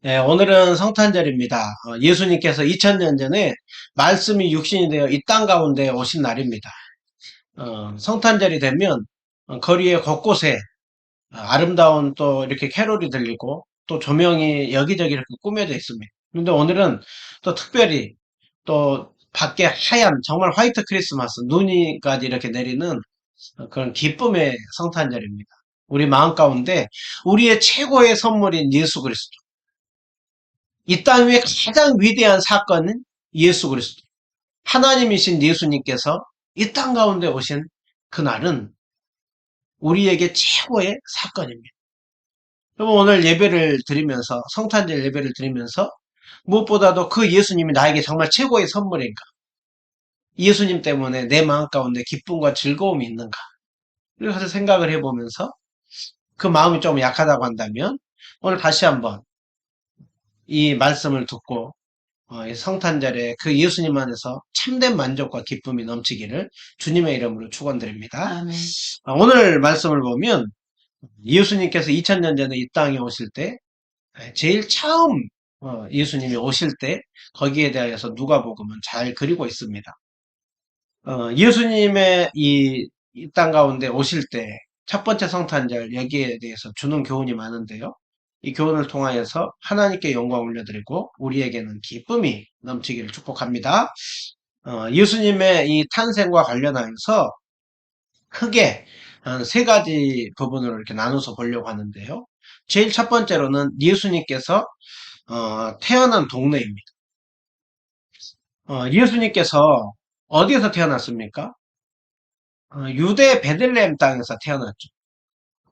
네, 오늘은 성탄절입니다. 어, 예수님께서 2000년 전에 말씀이 육신이 되어 이 땅 가운데 오신 날입니다. 어, 성탄절이 되면 어, 거리의 곳곳에 어, 아름다운 또 이렇게 캐롤이 들리고 또 조명이 여기저기 이렇게 꾸며져 있습니다. 그런데 오늘은 또 특별히 또 밖에 하얀 정말 화이트 크리스마스 눈이까지 이렇게 내리는 어, 그런 기쁨의 성탄절입니다. 우리 마음 가운데 우리의 최고의 선물인 예수 그리스도 이 땅 위에 가장 위대한 사건은 예수 그리스도. 하나님이신 예수님께서 이 땅 가운데 오신 그날은 우리에게 최고의 사건입니다. 여러분 오늘 예배를 드리면서 성탄절 예배를 드리면서 무엇보다도 그 예수님이 나에게 정말 최고의 선물인가? 예수님 때문에 내 마음 가운데 기쁨과 즐거움이 있는가? 이렇게 생각을 해보면서 그 마음이 좀 약하다고 한다면 오늘 다시 한번 이 말씀을 듣고 어, 이 성탄절에 그 예수님 안에서 참된 만족과 기쁨이 넘치기를 주님의 이름으로 축원드립니다. 아, 오늘 말씀을 보면 예수님께서 2000년 전에 이 땅에 오실 때 제일 처음 어, 예수님이 오실 때 거기에 대하여서 누가복음은 잘 그리고 있습니다. 어, 예수님의 이 땅 가운데 오실 때 첫 번째 성탄절 여기에 대해서 주는 교훈이 많은데요. 이 교훈을 통하여서 하나님께 영광 올려드리고 우리에게는 기쁨이 넘치기를 축복합니다. 어, 예수님의 이 탄생과 관련하여서 크게 한 세 가지 부분으로 이렇게 나눠서 보려고 하는데요. 제일 첫 번째로는 예수님께서 어, 태어난 동네입니다. 어, 예수님께서 어디에서 태어났습니까? 어, 유대 베들레헴 땅에서 태어났죠.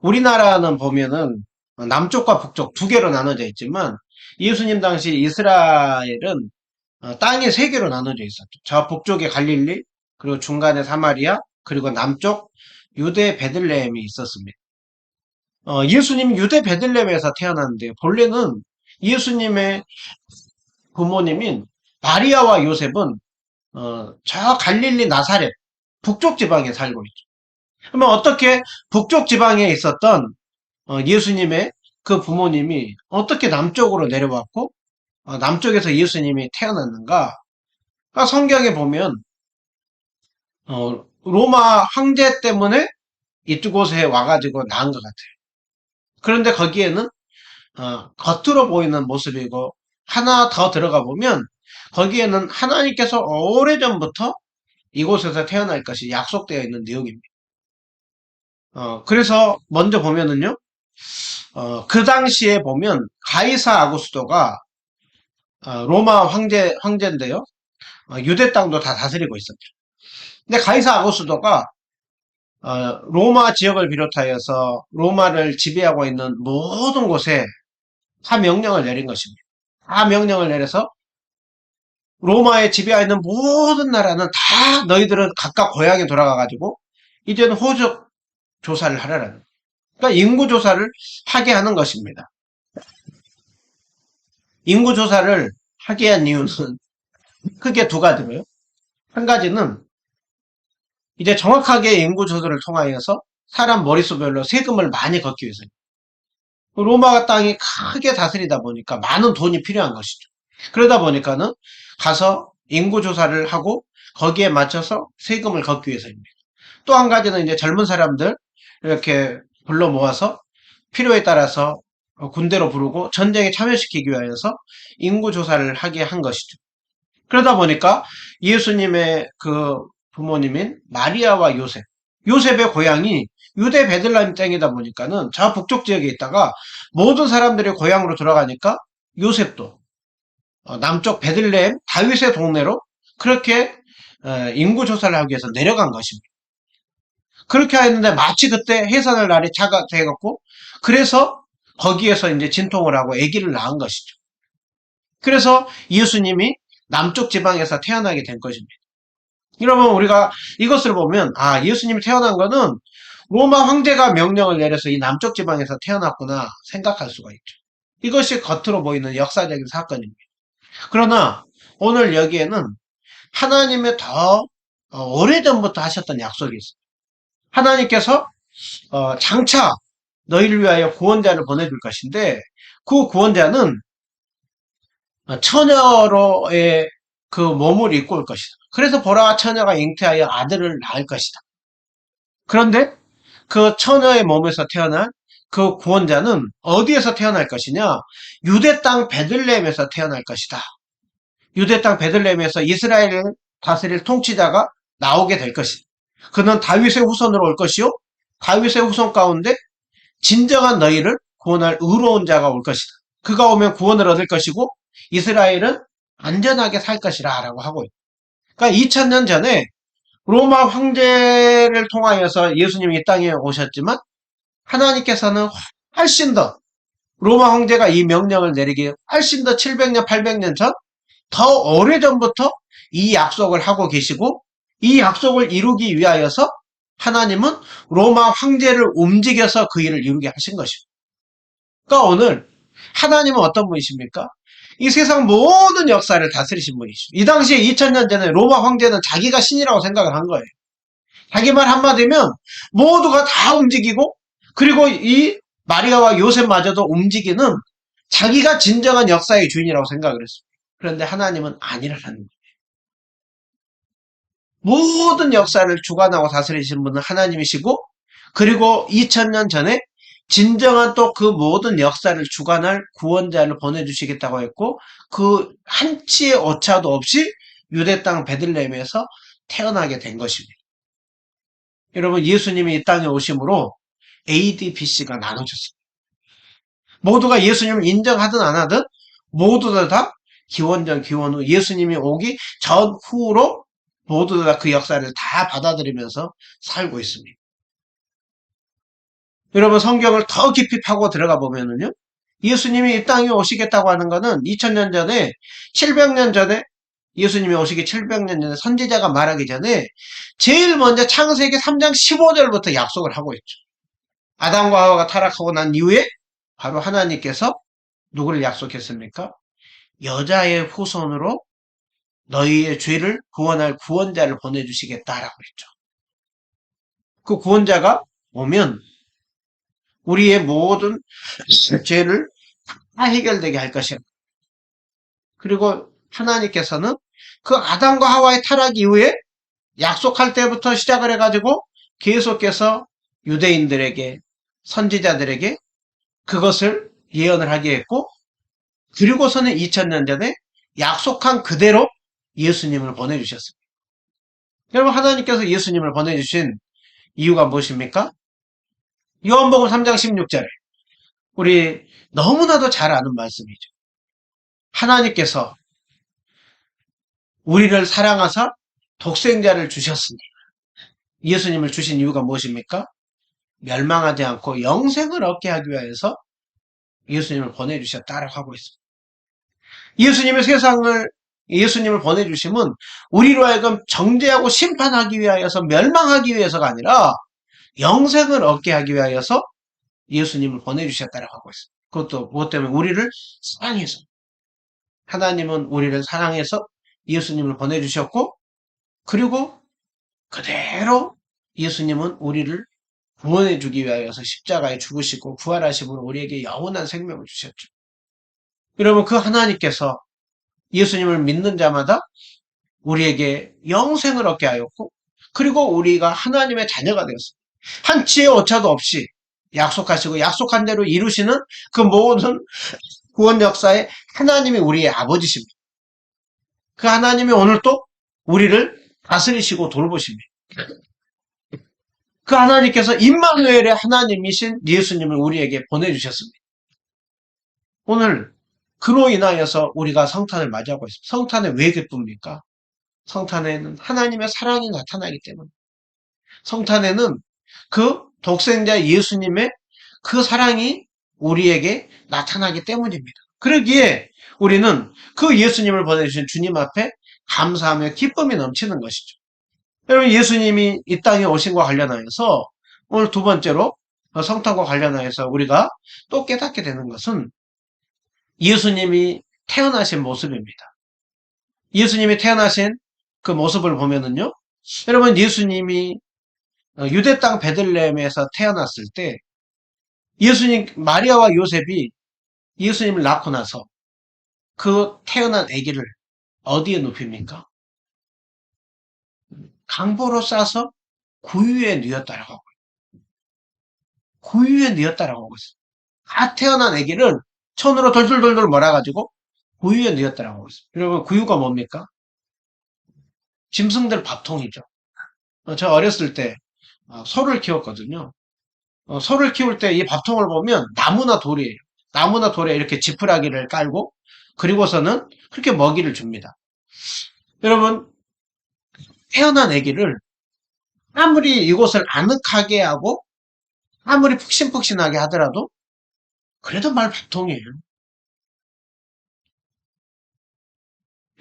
우리나라는 보면은 남쪽과 북쪽 두 개로 나눠져 있지만 예수님 당시 이스라엘은 어, 땅이 세 개로 나눠져 있었죠. 저 북쪽에 갈릴리, 그리고 중간에 사마리아, 그리고 남쪽 유대 베들레헴이 있었습니다. 어, 예수님 유대 베들레헴에서 태어났는데 본래는 예수님의 부모님인 마리아와 요셉은 어, 저 갈릴리 나사렛 북쪽 지방에 살고 있죠. 그러면 어떻게 북쪽 지방에 있었던 어, 예수님의 그 부모님이 어떻게 남쪽으로 내려왔고 어, 남쪽에서 예수님이 태어났는가? 그러니까 성경에 보면 어, 로마 황제 때문에 이쪽곳에 와가지고 낳은 것 같아요. 그런데 거기에는 어, 겉으로 보이는 모습이고 하나 더 들어가 보면 거기에는 하나님께서 오래전부터 이곳에서 태어날 것이 약속되어 있는 내용입니다. 어, 그래서 먼저 보면은요, 어, 그 당시에 보면 가이사 아구스도가 어, 로마 황제 황제인데요, 어, 유대 땅도 다 다스리고 있었죠. 근데 가이사 아구스도가 어, 로마 지역을 비롯하여서 로마를 지배하고 있는 모든 곳에 다 명령을 내린 것입니다. 다 명령을 내려서 로마에 지배하고 있는 모든 나라는 다 너희들은 각각 고향에 돌아가가지고 이제는 호적 조사를 하라는 그러니까 인구 조사를 하게 하는 것입니다. 인구 조사를 하게 한 이유는 크게 두 가지로요. 한 가지는 이제 정확하게 인구 조사를 통하여서 사람 머릿수별로 세금을 많이 걷기 위해서요. 로마 땅이 크게 다스리다 보니까 많은 돈이 필요한 것이죠. 그러다 보니까는 가서 인구 조사를 하고 거기에 맞춰서 세금을 걷기 위해서입니다. 또 한 가지는 이제 젊은 사람들 이렇게 불러 모아서 필요에 따라서 군대로 부르고 전쟁에 참여시키기 위해서 인구 조사를 하게 한 것이죠. 그러다 보니까 예수님의 그 부모님인 마리아와 요셉, 요셉의 고향이 유대 베들레헴 땅이다 보니까는 저 북쪽 지역에 있다가 모든 사람들이 고향으로 돌아가니까 요셉도 어, 남쪽 베들레헴 다윗의 동네로 그렇게 어, 인구 조사를 하기 위해서 내려간 것입니다. 그렇게 했는데 마치 그때 해산할 날이 차가 돼갖고 그래서 거기에서 이제 진통을 하고 아기를 낳은 것이죠. 그래서 예수님이 남쪽 지방에서 태어나게 된 것입니다. 여러분 우리가 이것을 보면 아 예수님이 태어난 거는 로마 황제가 명령을 내려서 이 남쪽 지방에서 태어났구나 생각할 수가 있죠. 이것이 겉으로 보이는 역사적인 사건입니다. 그러나 오늘 여기에는 하나님의 더 어, 오래전부터 하셨던 약속이 있습니다. 하나님께서 어, 장차 너희를 위하여 구원자를 보내줄 것인데 그 구원자는 어, 처녀로의 그 몸을 입고 올 것이다. 그래서 보라 처녀가 잉태하여 아들을 낳을 것이다. 그런데 그 처녀의 몸에서 태어난 그 구원자는 어디에서 태어날 것이냐? 유대 땅 베들레헴에서 태어날 것이다. 유대 땅 베들레헴에서 이스라엘을 다스릴 통치자가 나오게 될 것이다. 그는 다윗의 후손으로 올 것이요. 다윗의 후손 가운데 진정한 너희를 구원할 의로운 자가 올 것이다. 그가 오면 구원을 얻을 것이고 이스라엘은 안전하게 살 것이라 라고 하고 있다. 그러니까 2000년 전에 로마 황제를 통하여서 예수님이 이 땅에 오셨지만 하나님께서는 훨씬 더 로마 황제가 이 명령을 내리기 훨씬 더 700년, 800년 전 더 오래전부터 이 약속을 하고 계시고 이 약속을 이루기 위하여서 하나님은 로마 황제를 움직여서 그 일을 이루게 하신 것입니다. 그러니까 오늘 하나님은 어떤 분이십니까? 이 세상 모든 역사를 다스리신 분이시죠. 이 당시에 2000년 전에 로마 황제는 자기가 신이라고 생각을 한 거예요. 자기 말 한마디면 모두가 다 움직이고 그리고 이 마리아와 요셉마저도 움직이는 자기가 진정한 역사의 주인이라고 생각을 했습니다. 그런데 하나님은 아니라는 거예요. 모든 역사를 주관하고 다스리신 분은 하나님이시고 그리고 2000년 전에 진정한 또 그 모든 역사를 주관할 구원자를 보내주시겠다고 했고 그 한치의 오차도 없이 유대 땅 베들레헴에서 태어나게 된 것입니다. 여러분 예수님이 이 땅에 오심으로 AD, BC가 나눠졌습니다. 모두가 예수님을 인정하든 안 하든 모두들 다 기원전 기원 후 예수님이 오기 전 후로 모두 다 그 역사를 다 받아들이면서 살고 있습니다. 여러분 성경을 더 깊이 파고 들어가 보면은요. 예수님이 이 땅에 오시겠다고 하는 것은 2000년 전에 700년 전에 예수님이 오시기 700년 전에 선지자가 말하기 전에 제일 먼저 창세기 3장 15절부터 약속을 하고 있죠. 아담과 하와가 타락하고 난 이후에 바로 하나님께서 누구를 약속했습니까? 여자의 후손으로 너희의 죄를 구원할 구원자를 보내주시겠다라고 했죠. 그 구원자가 오면 우리의 모든 죄를 다 해결되게 할 것이야. 그리고 하나님께서는 그 아담과 하와의 타락 이후에 약속할 때부터 시작을 해가지고 계속해서 유대인들에게 선지자들에게 그것을 예언을 하게 했고 그리고서는 2000년 전에 약속한 그대로 예수님을 보내주셨습니다. 여러분 하나님께서 예수님을 보내주신 이유가 무엇입니까? 요한복음 3장 16절에 우리 너무나도 잘 아는 말씀이죠. 하나님께서 우리를 사랑하사 독생자를 주셨으니 예수님을 주신 이유가 무엇입니까? 멸망하지 않고 영생을 얻게 하기 위해서 예수님을 보내주셨다라고 하고 있습니다. 예수님의 세상을 예수님을 보내주심은 우리로 하여금 정죄하고 심판하기 위하여서 멸망하기 위해서가 아니라 영생을 얻게 하기 위하여서 예수님을 보내주셨다고 하고 있습니다. 그것도 무엇 때문에 우리를 사랑해서 하나님은 우리를 사랑해서 예수님을 보내주셨고 그리고 그대로 예수님은 우리를 구원해 주기 위하여서 십자가에 죽으시고 부활하심으로 우리에게 영원한 생명을 주셨죠. 여러분 그 하나님께서 예수님을 믿는 자마다 우리에게 영생을 얻게 하였고 그리고 우리가 하나님의 자녀가 되었습니다. 한치의 오차도 없이 약속하시고 약속한 대로 이루시는 그 모든 구원 역사에 하나님이 우리의 아버지십니다. 그 하나님이 오늘 또 우리를 다스리시고 돌보십니다. 그 하나님께서 임마누엘의 하나님이신 예수님을 우리에게 보내주셨습니다. 오늘 그로 인하여서 우리가 성탄을 맞이하고 있습니다. 성탄에 왜 기쁩니까? 성탄에는 하나님의 사랑이 나타나기 때문에 성탄에는 그 독생자 예수님의 그 사랑이 우리에게 나타나기 때문입니다. 그러기에 우리는 그 예수님을 보내주신 주님 앞에 감사하며 기쁨이 넘치는 것이죠. 여러분 예수님이 이 땅에 오신 것과 관련하여서 오늘 두 번째로 성탄과 관련하여서 우리가 또 깨닫게 되는 것은 예수님이 태어나신 모습입니다. 예수님이 태어나신 그 모습을 보면은요. 여러분 예수님이 유대 땅 베들레헴에서 태어났을 때 예수님 마리아와 요셉이 예수님을 낳고 나서 그 태어난 아기를 어디에 눕힙니까? 강보로 싸서 구유에 뉘었다라고 하고. 구유에 뉘었다라고 하고 있어요. 갓 태어난 아기를 손으로 돌돌돌돌 몰아가지고 구유에 있어요. 여러분 구유가 뭡니까? 짐승들 밥통이죠. 어, 저 어렸을 때 어, 소를 키웠거든요. 어, 소를 키울 때 이 밥통을 보면 나무나 돌이에요. 나무나 돌에 이렇게 지푸라기를 깔고 그리고서는 그렇게 먹이를 줍니다. 여러분 태어난 아기를 아무리 이곳을 아늑하게 하고 아무리 푹신푹신하게 하더라도 그래도 말 밥통이에요.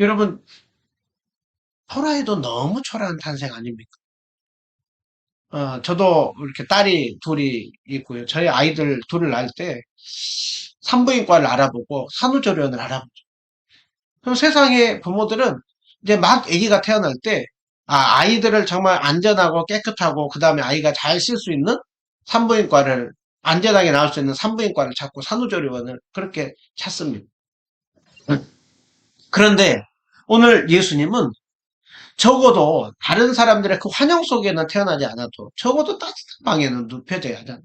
여러분 초라해도 너무 초라한 탄생 아닙니까? 어, 저도 이렇게 딸이 둘이 있고요. 저희 아이들 둘을 낳을 때 산부인과를 알아보고 산후조리원을 알아보죠. 그럼 세상의 부모들은 이제 막 아기가 태어날 때 아, 아이들을 정말 안전하고 깨끗하고 그 다음에 아이가 잘쉴수 있는 산부인과를 안전하게 나올 수 있는 산부인과를 찾고 산후조리원을 그렇게 찾습니다. 그런데 오늘 예수님은 적어도 다른 사람들의 그 환영 속에는 태어나지 않아도 적어도 따뜻한 방에는 눕혀져야 하잖아.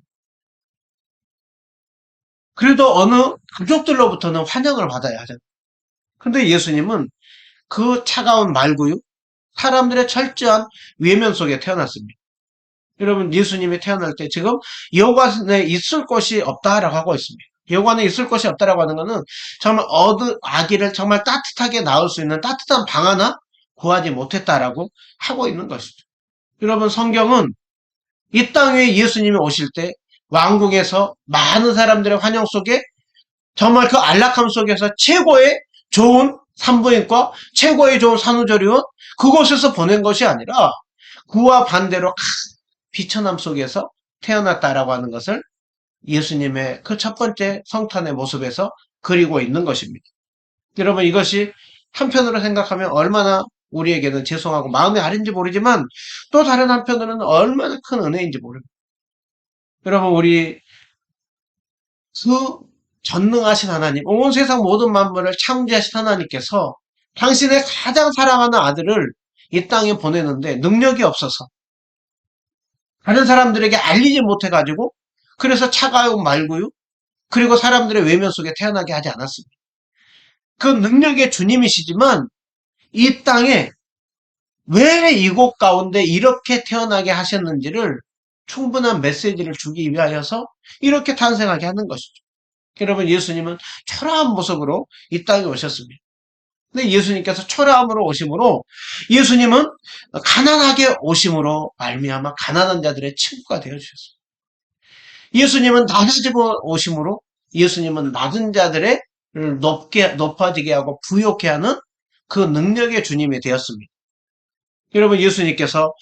그래도 어느 가족들로부터는 환영을 받아야 하잖아. 근데 예수님은 그 차가운 말구유, 사람들의 철저한 외면 속에 태어났습니다. 여러분, 예수님이 태어날 때 지금 여관에 있을 곳이 없다라고 하고 있습니다. 여관에 있을 곳이 없다라고 하는 것은 정말 어느 아기를 정말 따뜻하게 낳을 수 있는 따뜻한 방 하나 구하지 못했다라고 하고 있는 것이죠. 여러분, 성경은 이 땅에 예수님이 오실 때 왕궁에서 많은 사람들의 환영 속에 정말 그 안락함 속에서 최고의 좋은 산부인과 최고의 좋은 산후조리원 그곳에서 보낸 것이 아니라 그와 반대로 비천함 속에서 태어났다라고 하는 것을 예수님의 그 첫 번째 성탄의 모습에서 그리고 있는 것입니다. 여러분 이것이 한편으로 생각하면 얼마나 우리에게는 죄송하고 마음이 아린지 모르지만 또 다른 한편으로는 얼마나 큰 은혜인지 모릅니다. 여러분 우리 그 전능하신 하나님, 온 세상 모든 만물을 창조하신 하나님께서 당신의 가장 사랑하는 아들을 이 땅에 보내는데 능력이 없어서 다른 사람들에게 알리지 못해가지고 그래서 차가운 말고요. 그리고 사람들의 외면 속에 태어나게 하지 않았습니다. 그 능력의 주님이시지만 이 땅에 왜 이곳 가운데 이렇게 태어나게 하셨는지를 충분한 메시지를 주기 위하여서 이렇게 탄생하게 하는 것이죠. 여러분 예수님은 초라한 모습으로 이 땅에 오셨습니다. 근데 예수님께서 초라함으로 오심으로 예수님은 가난하게 오심으로 말미암아 가난한 자들의 친구가 되어 주셨습니다. 예수님은 낮아지고 오심으로 예수님은 낮은 자들의 높게 높아지게 하고 부욕해 하는 그 능력의 주님이 되었습니다. 여러분 예수님께서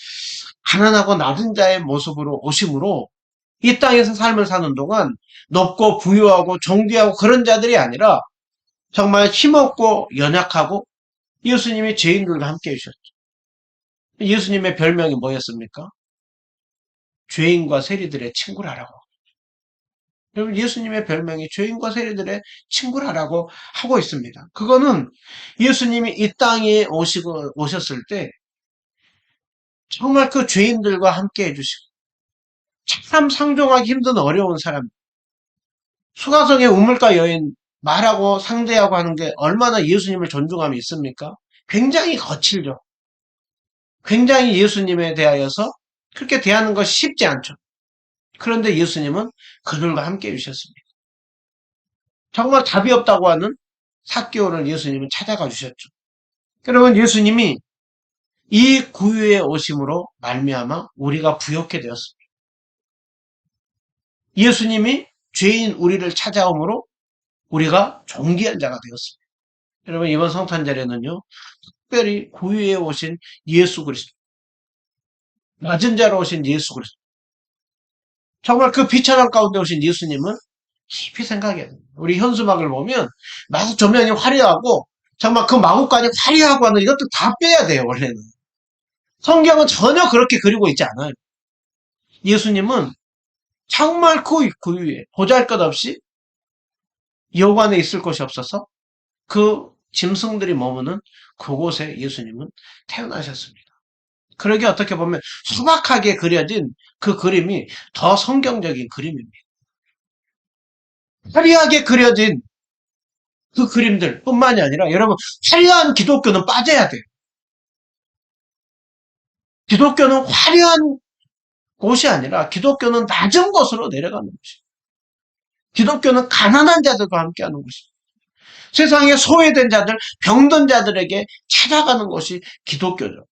가난하고 낮은 자의 모습으로 오심으로 이 땅에서 삶을 사는 동안 높고 부유하고 존귀하고 그런 자들이 아니라 정말 힘없고 연약하고 예수님이 죄인들과 함께 해주셨죠. 예수님의 별명이 뭐였습니까? 죄인과 세리들의 친구라라고. 여러분 예수님의 별명이 죄인과 세리들의 친구라라고 하고 있습니다. 그거는 예수님이 이 땅에 오시고 오셨을 때 정말 그 죄인들과 함께 해주시고 참 상종하기 힘든 어려운 사람 수가성의 우물가 여인 말하고 상대하고 하는 게 얼마나 예수님을 존중함이 있습니까? 굉장히 거칠죠. 굉장히 예수님에 대하여서 그렇게 대하는 것이 쉽지 않죠. 그런데 예수님은 그들과 함께 해주셨습니다. 정말 답이 없다고 하는 사개오를 예수님은 찾아가 주셨죠. 여러분 예수님이 이 구유의 오심으로 말미암아 우리가 부욕해 되었습니다. 예수님이 죄인 우리를 찾아옴으로 우리가 존귀한 자가 되었습니다. 여러분 이번 성탄절에는요 특별히 구유에 오신 예수 그리스도 낮은 자로 오신 예수 그리스도 정말 그 비천한 가운데 오신 예수님은 깊이 생각해야 됩니다. 우리 현수막을 보면 마구 조명이 화려하고 정말 그 마구간이 화려하고 하는 이것도 다 빼야 돼요 원래는 성경은 전혀 그렇게 그리고 있지 않아요. 예수님은 정말 그 구유에 보잘 것 없이 여관에 있을 곳이 없어서 그 짐승들이 머무는 그곳에 예수님은 태어나셨습니다. 그러게 어떻게 보면 소박하게 그려진 그 그림이 더 성경적인 그림입니다. 화려하게 그려진 그 그림들 뿐만이 아니라 여러분 화려한 기독교는 빠져야 돼요. 기독교는 화려한 곳이 아니라 기독교는 낮은 곳으로 내려가는 곳입니다. 기독교는 가난한 자들과 함께하는 곳입니다. 세상에 소외된 자들, 병든 자들에게 찾아가는 것이 기독교죠.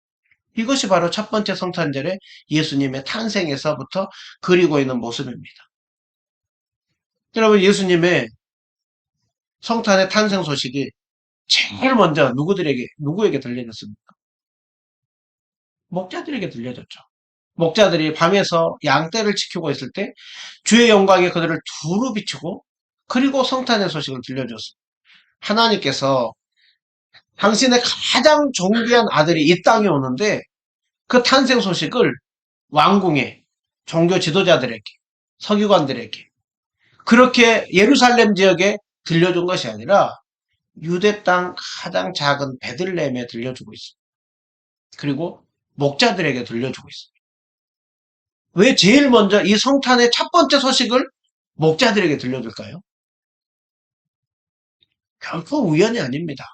이것이 바로 첫 번째 성탄절에 예수님의 탄생에서부터 그리고 있는 모습입니다. 여러분, 예수님의 성탄의 탄생 소식이 제일 먼저 누구들에게, 누구에게 들려졌습니까? 목자들에게 들려졌죠. 목자들이 밤에서 양떼를 지키고 있을 때 주의 영광에 그들을 두루 비추고 그리고 성탄의 소식을 들려줬습니다. 하나님께서 당신의 가장 존귀한 아들이 이 땅에 오는데 그 탄생 소식을 왕궁의 종교 지도자들에게 서기관들에게 그렇게 예루살렘 지역에 들려준 것이 아니라 유대 땅 가장 작은 베들레헴에 들려주고 있습니다. 그리고 목자들에게 들려주고 있습니다. 왜 제일 먼저 이 성탄의 첫 번째 소식을 목자들에게 들려줄까요? 결코 우연이 아닙니다.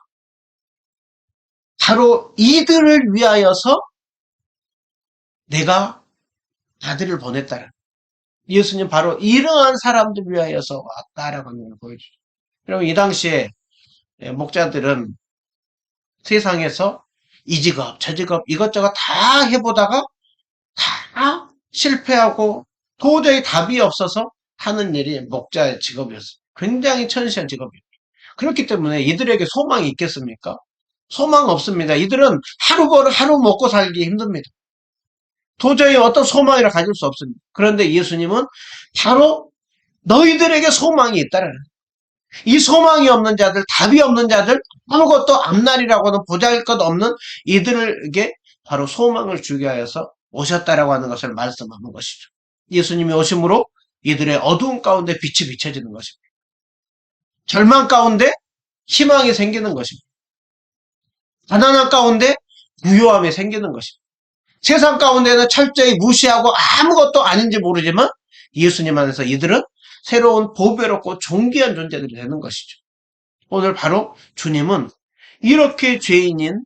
바로 이들을 위하여서 내가 아들을 보냈다는 예수님 바로 이러한 사람들 위하여서 왔다라고 하는 걸 보여주죠. 여러분 이 당시에 목자들은 세상에서 이 직업 저 직업 이것저것 다 해보다가 다 실패하고 도저히 답이 없어서 하는 일이 목자의 직업이었어요. 굉장히 천시한 직업이에요. 그렇기 때문에 이들에게 소망이 있겠습니까? 소망 없습니다. 이들은 하루 벌 하루 먹고 살기 힘듭니다. 도저히 어떤 소망이라 가질 수 없습니다. 그런데 예수님은 바로 너희들에게 소망이 있다는 이 소망이 없는 자들, 답이 없는 자들, 아무것도 앞날이라고는 보잘 것 없는 이들에게 바로 소망을 주게 하여서 오셨다라고 하는 것을 말씀하는 것이죠. 예수님이 오심으로 이들의 어두운 가운데 빛이 비춰지는 것입니다. 절망 가운데 희망이 생기는 것입니다. 가난한 가운데 부요함이 생기는 것입니다. 세상 가운데는 철저히 무시하고 아무것도 아닌지 모르지만 예수님 안에서 이들은 새로운 보배롭고 존귀한 존재들이 되는 것이죠. 오늘 바로 주님은 이렇게 죄인인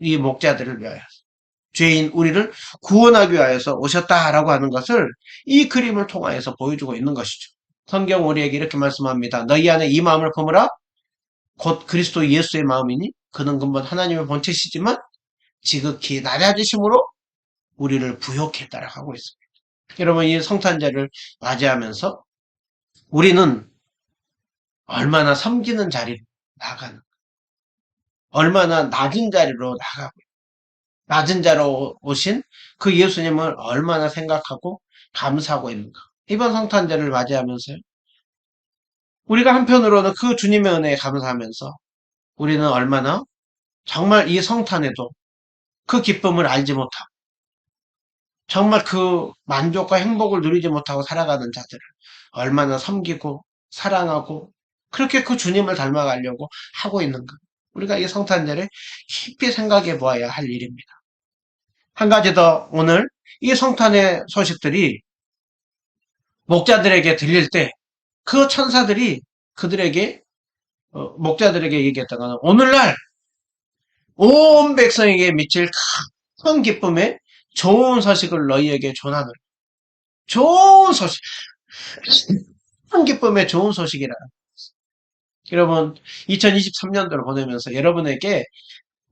이 목자들을 위하여 죄인 우리를 구원하기 위하여서 오셨다라고 하는 것을 이 그림을 통하여서 보여주고 있는 것이죠. 성경 우리에게 이렇게 말씀합니다. 너희 안에 이 마음을 품으라 곧 그리스도 예수의 마음이니 그는 근본 하나님의 본체시지만 지극히 낮아지심으로 우리를 부욕했다라고 하고 있습니다. 여러분 이 성탄절을 맞이하면서 우리는 얼마나 섬기는 자리로 나가는 얼마나 낮은 자리로 나가고 낮은 자로 오신 그 예수님을 얼마나 생각하고 감사하고 있는가. 이번 성탄절을 맞이하면서요. 우리가 한편으로는 그 주님의 은혜에 감사하면서 우리는 얼마나 정말 이 성탄에도 그 기쁨을 알지 못하고 정말 그 만족과 행복을 누리지 못하고 살아가는 자들을 얼마나 섬기고 사랑하고 그렇게 그 주님을 닮아가려고 하고 있는가. 우리가 이 성탄절에 깊이 생각해 보아야 할 일입니다. 한 가지 더 오늘 이 성탄의 소식들이 목자들에게 들릴 때 그 천사들이 그들에게 어, 목자들에게 얘기했던 것은 오늘날 온 백성에게 미칠 큰 기쁨에 좋은 소식을 너희에게 전하노라. 좋은 소식. 큰 기쁨에 좋은 소식이라. 여러분, 2023년도를 보내면서 여러분에게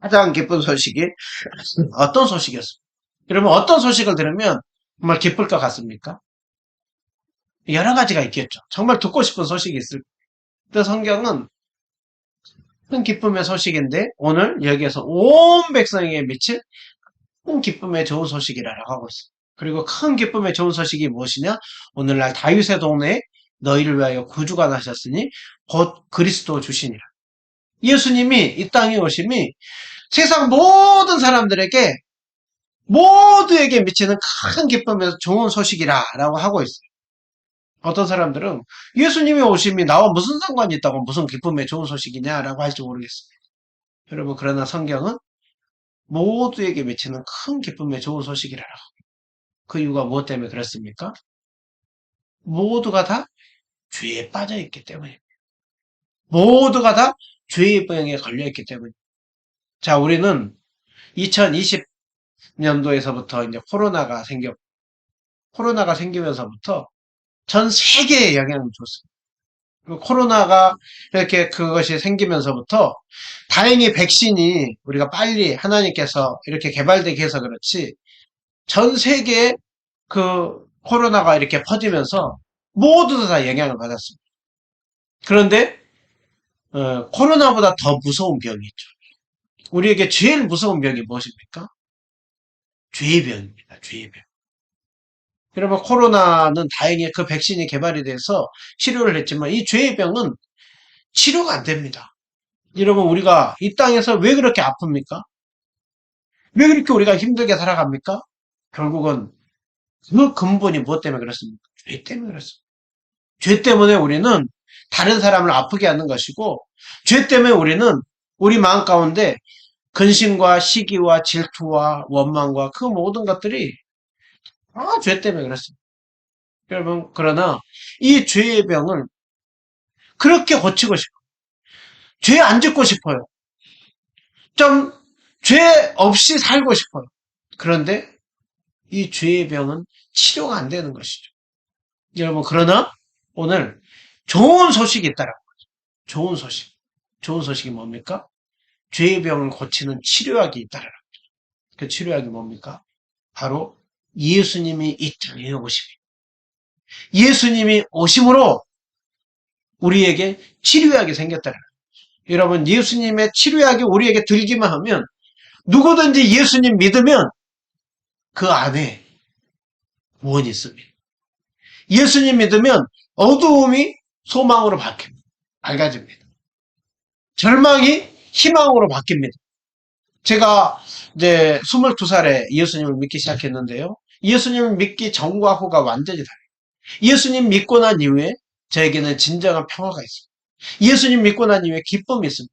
가장 기쁜 소식이 어떤 소식이었습니까? 여러분, 어떤 소식을 들으면 정말 기쁠 것 같습니까? 여러 가지가 있겠죠. 정말 듣고 싶은 소식이 있을 때 성경은 큰 기쁨의 소식인데 오늘 여기에서 온 백성에게 미칠 큰 기쁨의 좋은 소식이라고 하고 있습니다. 그리고 큰 기쁨의 좋은 소식이 무엇이냐? 오늘날 다윗의 동네에 너희를 위하여 구주가 나셨으니 곧 그리스도 주시니라. 예수님이 이 땅에 오심이 세상 모든 사람들에게 모두에게 미치는 큰 기쁨에서 좋은 소식이라라고 하고 있어요. 어떤 사람들은 예수님의 오심이 나와 무슨 상관이 있다고 무슨 기쁨의 좋은 소식이냐라고 할지 모르겠습니다. 여러분, 그러나 성경은 모두에게 미치는 큰 기쁨의 좋은 소식이라고. 그 이유가 무엇 때문에 그렇습니까? 모두가 다 죄에 빠져 있기 때문입니다. 모두가 다 죄의 병에 걸려 있기 때문입니다. 자, 우리는 2020년도에서부터 이제 코로나가 생겨, 코로나가 생기면서부터 전 세계에 영향을 줬습니다. 그 코로나가 이렇게 그것이 생기면서부터 다행히 백신이 우리가 빨리 하나님께서 이렇게 개발되게 해서 그렇지 전 세계에 그 코로나가 이렇게 퍼지면서 모두 다 영향을 받았습니다. 그런데 어, 코로나보다 더 무서운 병이 있죠. 우리에게 제일 무서운 병이 무엇입니까? 죄의 병입니다. 죄의 병. 여러분 코로나는 다행히 그 백신이 개발이 돼서 치료를 했지만 이 죄의 병은 치료가 안 됩니다. 여러분 우리가 이 땅에서 왜 그렇게 아픕니까? 왜 그렇게 우리가 힘들게 살아갑니까? 결국은 그 근본이 무엇 때문에 그렇습니까? 죄 때문에 그렇습니다. 죄 때문에 우리는 다른 사람을 아프게 하는 것이고 죄 때문에 우리는 우리 마음 가운데 근심과 시기와 질투와 원망과 그 모든 것들이 아, 죄 때문에 그렇습니다. 여러분, 그러나 이 죄의 병을 그렇게 고치고 싶어요. 죄 안 짓고 싶어요. 좀 죄 없이 살고 싶어요. 그런데 이 죄의 병은 치료가 안 되는 것이죠. 여러분, 그러나 오늘 좋은 소식이 있다라고 하죠. 좋은 소식. 좋은 소식이 뭡니까? 죄의 병을 고치는 치료약이 있다라고 하죠. 그 치료약이 뭡니까? 바로 예수님이 이 땅에 오십니다. 예수님이 오심으로 우리에게 치료약이 생겼다는 거예요. 여러분, 예수님의 치료약이 우리에게 들기만 하면 누구든지 예수님 믿으면 그 안에 구원이 있습니다. 예수님 믿으면 어두움이 소망으로 바뀝니다. 밝아집니다. 절망이 희망으로 바뀝니다. 제가 이제 22살에 예수님을 믿기 시작했는데요. 예수님을 믿기 전과 후가 완전히 달라요. 예수님 믿고 난 이후에 저에게는 진정한 평화가 있습니다. 예수님 믿고 난 이후에 기쁨이 있습니다.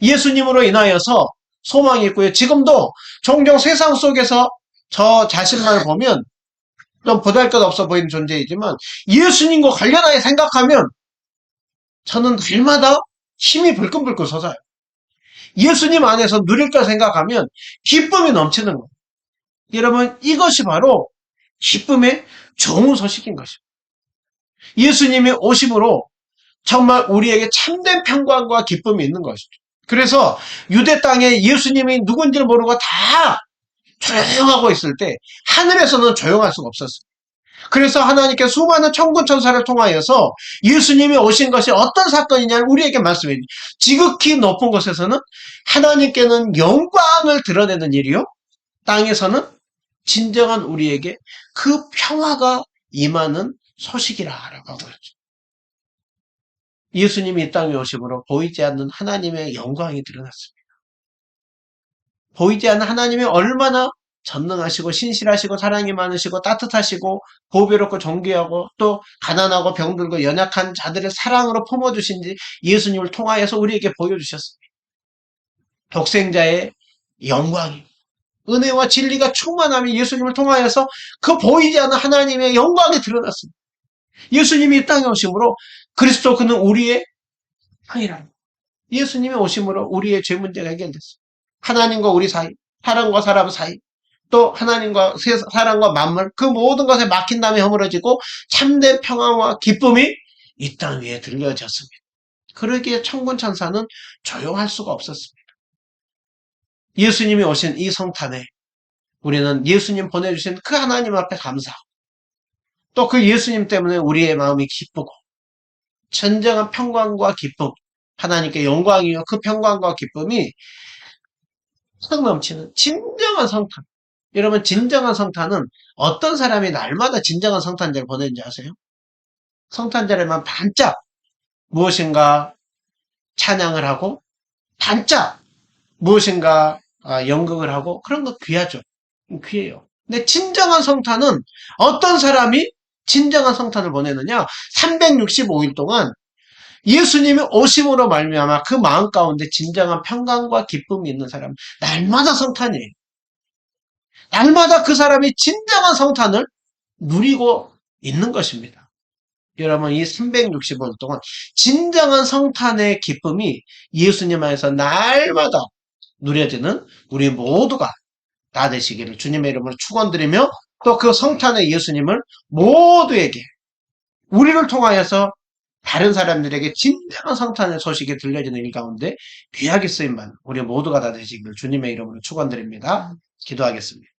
예수님으로 인하여서 소망이 있고요. 지금도 종종 세상 속에서 저 자신만을 보면 좀 보잘 것 없어 보이는 존재이지만 예수님과 관련하여 생각하면 저는 날마다 힘이 불끈불끈 솟아요. 예수님 안에서 누릴까 생각하면 기쁨이 넘치는 거예요. 여러분 이것이 바로 기쁨의 좋은 소식인 것입니다. 예수님이 오심으로 정말 우리에게 참된 평강과 기쁨이 있는 것이죠. 그래서 유대 땅에 예수님이 누군지를 모르고 다 조용하고 있을 때 하늘에서는 조용할 수가 없었어요. 그래서 하나님께 수많은 천군 천사를 통하여서 예수님이 오신 것이 어떤 사건이냐를 우리에게 말씀해 주죠. 지극히 높은 곳에서는 하나님께는 영광을 드러내는 일이요. 땅에서는 진정한 우리에게 그 평화가 임하는 소식이라라고 하고 있죠. 예수님이 이 땅에 오심으로 보이지 않는 하나님의 영광이 드러났습니다. 보이지 않는 하나님이 얼마나 전능하시고 신실하시고 사랑이 많으시고 따뜻하시고 보배롭고 존귀하고 또 가난하고 병들고 연약한 자들의 사랑으로 품어주신지 예수님을 통하여서 우리에게 보여주셨습니다. 독생자의 영광이 은혜와 진리가 충만함이 예수님을 통하여서 그 보이지 않는 하나님의 영광이 드러났습니다. 예수님이 이 땅에 오심으로 그리스도 그는 우리의 상이라. 예수님이 오심으로 우리의 죄 문제가 해결됐습니다. 하나님과 우리 사이, 사람과 사람 사이, 또 하나님과 사람과 만물 그 모든 것에 막힌 다음에 허물어지고 참된 평화와 기쁨이 이 땅 위에 들려졌습니다. 그러기에 천군 천사는 조용할 수가 없었습니다. 예수님이 오신 이 성탄에 우리는 예수님 보내주신 그 하나님 앞에 감사하고 또 그 예수님 때문에 우리의 마음이 기쁘고 진정한 평강과 기쁨 하나님께 영광이요 그 평강과 기쁨이 썩 넘치는 진정한 성탄 여러분 진정한 성탄은 어떤 사람이 날마다 진정한 성탄제를 보내는지 아세요? 성탄절에만 반짝 무엇인가 찬양을 하고 반짝 무엇인가 아, 연극을 하고 그런 거 귀하죠. 귀해요. 근데 진정한 성탄은 어떤 사람이 진정한 성탄을 보내느냐? 365일 동안 예수님이 오심으로 말미암아 그 마음 가운데 진정한 평강과 기쁨이 있는 사람 날마다 성탄이에요. 날마다 그 사람이 진정한 성탄을 누리고 있는 것입니다. 여러분 이 365일 동안 진정한 성탄의 기쁨이 예수님 안에서 날마다 누려지는 우리 모두가 다 되시기를 주님의 이름으로 축원드리며 또 그 성탄의 예수님을 모두에게 우리를 통하여서 다른 사람들에게 진정한 성탄의 소식이 들려지는 일 가운데 귀하게 쓰임만 우리 모두가 다 되시기를 주님의 이름으로 축원드립니다. 기도하겠습니다.